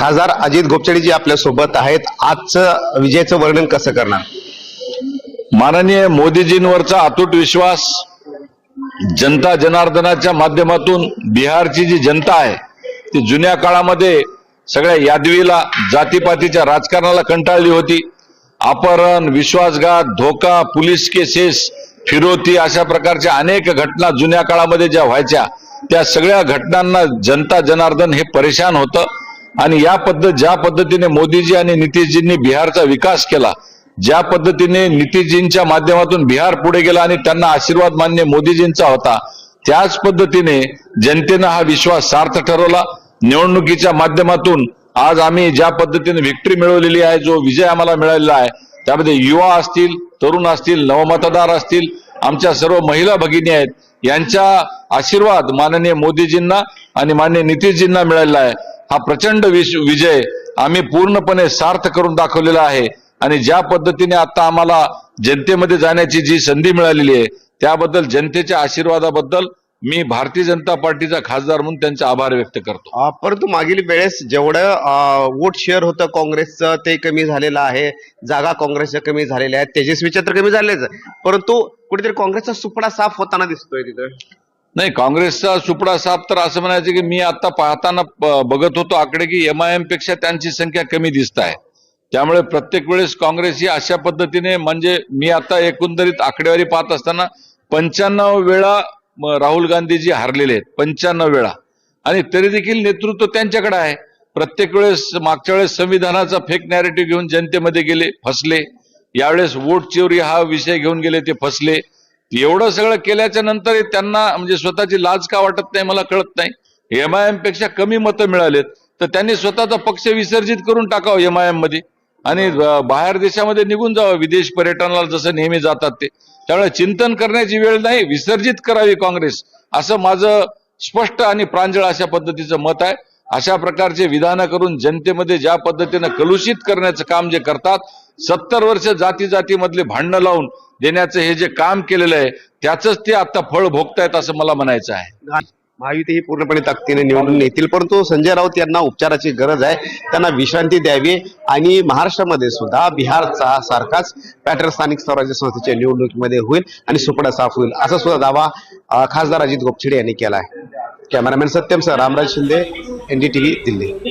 खासदार अजित गोपचडेजी आपल्यासोबत आहेत. आजचं विजयाचं वर्णन कसं करणार? माननीय मोदीजींवरचा अतूट विश्वास जनता जनार्दनाच्या माध्यमातून बिहारची जी जनता आहे ती जुन्या काळामध्ये सगळ्या यादवीला जातीपातीच्या राजकारणाला कंटाळली होती. अपहरण विश्वासघात धोका पोलीस केसेस फिरोती अशा प्रकारच्या अनेक घटना जुन्या काळामध्ये ज्या व्हायच्या त्या सगळ्या घटनांना जनता जनार्दन हे परेशान होतं. आणि या पद्धत ज्या पद्धतीने मोदीजी आणि नितीशजींनी बिहारचा विकास केला ज्या पद्धतीने नितीशजींच्या माध्यमातून बिहार पुढे गेला आणि त्यांना आशीर्वाद मान्य मोदीजींचा होता त्याच पद्धतीने जनतेनं हा विश्वास सार्थ ठरवला. निवडणुकीच्या माध्यमातून आज आम्ही ज्या पद्धतीने व्हिक्टरी मिळवलेली आहे जो विजय आम्हाला मिळालेला आहे त्यामध्ये युवा असतील तरुण असतील नवमतदार असतील आमच्या सर्व महिला भगिनी आहेत यांच्या आशीर्वाद माननीय मोदीजींना आणि माननीय नितीशजींना मिळालेला आहे. हा प्रचंड विजय आम्ही पूर्णपणे सार्थ करून दाखवलेला आहे. आणि ज्या पद्धतीने आता आम्हाला जनतेमध्ये जाण्याची जी संधी मिळालेली आहे त्याबद्दल जनतेच्या आशीर्वादाबद्दल मी भारतीय जनता पार्टीचा खासदार म्हणून त्यांचा आभार व्यक्त करतो. परंतु मागील वेळेस जेवढं वोट शेअर होतं काँग्रेसचं ते कमी झालेलं आहे. जागा काँग्रेसच्या कमी झालेल्या आहेत. तेजस्वीच्या तर कमी झालेच परंतु कुठेतरी काँग्रेसचा सुपडा साफ होताना दिसतोय तिथं. नाही काँग्रेसचा सुपडा साप तर असं म्हणायचं की मी आता पाहताना बघत होतो आकडे की एम आय एमपेक्षा त्यांची संख्या कमी दिसत आहे. त्यामुळे प्रत्येक वेळेस काँग्रेस ही अशा पद्धतीने म्हणजे मी आता एकंदरीत आकडेवारी पाहत असताना पंच्याण्णव वेळा राहुल गांधीजी हारलेले आहेत पंच्याण्णव वेळा. आणि तरी देखील नेतृत्व त्यांच्याकडे आहे. प्रत्येक वेळेस मागच्या वेळेस संविधानाचा फेक नॅरेटिव्ह घेऊन जनतेमध्ये गेले फसले. यावेळेस वोट चोरी हा विषय घेऊन गेले ते फसले. एवढं सगळं केल्याच्यानंतर त्यांना म्हणजे स्वतःची लाज का वाटत नाही मला कळत नाही. एमआयएमपेक्षा कमी मतं मिळालेत. तर त्यांनी स्वतःचा पक्ष विसर्जित करून टाकावं एमआयएममध्ये. आणि बाहेर देशामध्ये निघून जावं विदेश पर्यटनाला जसं नेहमी जातात ते. त्यामुळे चिंतन करण्याची वेळ नाही विसर्जित करावी काँग्रेस. असं माझं स्पष्ट आणि प्रांजळ अशा पद्धतीचं मत आहे. अशा प्रकारचे विधानं करून जनतेमध्ये ज्या पद्धतीनं कलुषित करण्याचं काम जे करतात सत्तर वर्ष जाती जातीमधले भांडणं लावून देण्याचं हे जे काम केलेलं आहे त्याचंच ते आता फळ भोगतायत असं मला म्हणायचं आहे. महायुती ही पूर्णपणे ताकदीने निवडून येतील परंतु संजय राऊत यांना उपचाराची गरज आहे. त्यांना विश्रांती द्यावी आणि महाराष्ट्रामध्ये सुद्धा बिहारचा सारखाच पॅटर्न स्थानिक स्वराज्य संस्थेच्या निवडणुकीमध्ये होईल आणि सुपडा साफ होईल असा सुद्धा दावा खासदार अजित गोपछिडे यांनी केला आहे. Cameraman Satyam sir Ramraj Shinde. NDTV Delhi